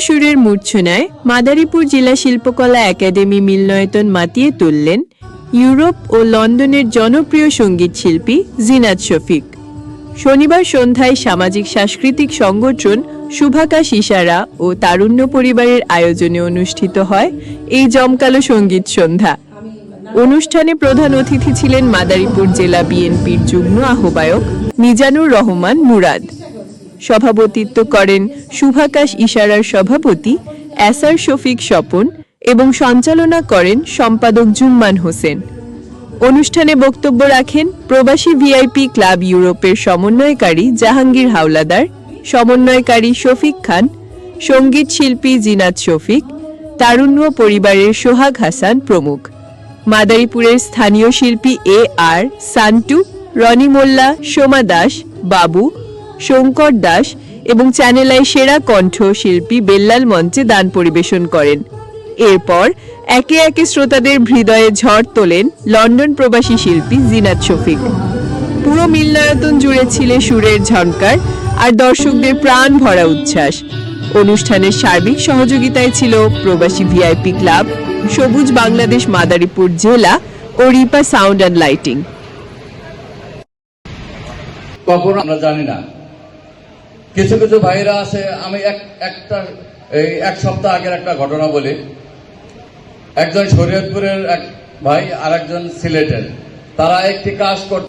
সুরের মূর্ছনায় মাদারীপুর জেলা শিল্পকলা একাডেমি মিলনায়তন মাতিয়ে তুললেন ইউরোপ ও লন্ডনের জনপ্রিয় সংগীত শিল্পী জিনাত শফিক। শনিবার সন্ধ্যায় সামাজিক সাংস্কৃতিক সংগঠন শুভাকাশ ইশারা ও তারুণ্য পরিবারের আয়োজনে অনুষ্ঠিত হয় এই জমকালো সংগীত সন্ধ্যা। অনুষ্ঠানে প্রধান অতিথি ছিলেন মাদারীপুর জেলা বিএনপির যুগ্ম আহ্বায়ক মিজানুর রহমান মুরাদ। সভাপতিত্ব করেন শুভাকাশ ইশারার সভাপতি এসার শফিক স্বপন এবং সঞ্চালনা করেন সম্পাদক জুম্মান হোসেন। অনুষ্ঠানে বক্তব্য রাখেন প্রবাসী ভিআইপি ক্লাব ইউরোপের সমন্বয়কারী জাহাঙ্গীর হাওলাদার, সমন্বয়কারী শফিক খান, সংগীত শিল্পী জিনাত শফিক, তারুণ্য পরিবারের সোহাগ হাসান প্রমুখ। মাদারীপুরের স্থানীয় শিল্পী এ আর, সান্টু, রনি মোল্লা, সোমা দাস, বাবু, শঙ্কর দাস এবং চ্যানেলাই সেরা কণ্ঠ শিল্পী বেল্লাল মঞ্চে দান পরিবেশন করেন। এরপর একে একে শ্রোতাদের হৃদয়ে ঝড় তোলেন লন্ডন প্রবাসী শিল্পী জিনাত শফিক। পুরো মিলনায়তন জুড়ে ছিল সুরের ঝনকার আর দর্শকদের প্রাণ ভরা উচ্ছ্বাস। অনুষ্ঠানের সার্বিক সহযোগিতায় ছিল প্রবাসী ভিআইপি ক্লাব সবুজ বাংলাদেশ মাদারীপুর জেলা ও রিপা সাউন্ড অ্যান্ড লাইটিং। কখনো আমরা জানি না। কিছু কিছু ভাইরা আছে আমি এক একটা এই এক সপ্তাহ আগের একটা ঘটনা বলি। একজন শরীয়তপুরের এক ভাই আর একজন সিলেটের। তারা একটি কাজ করতে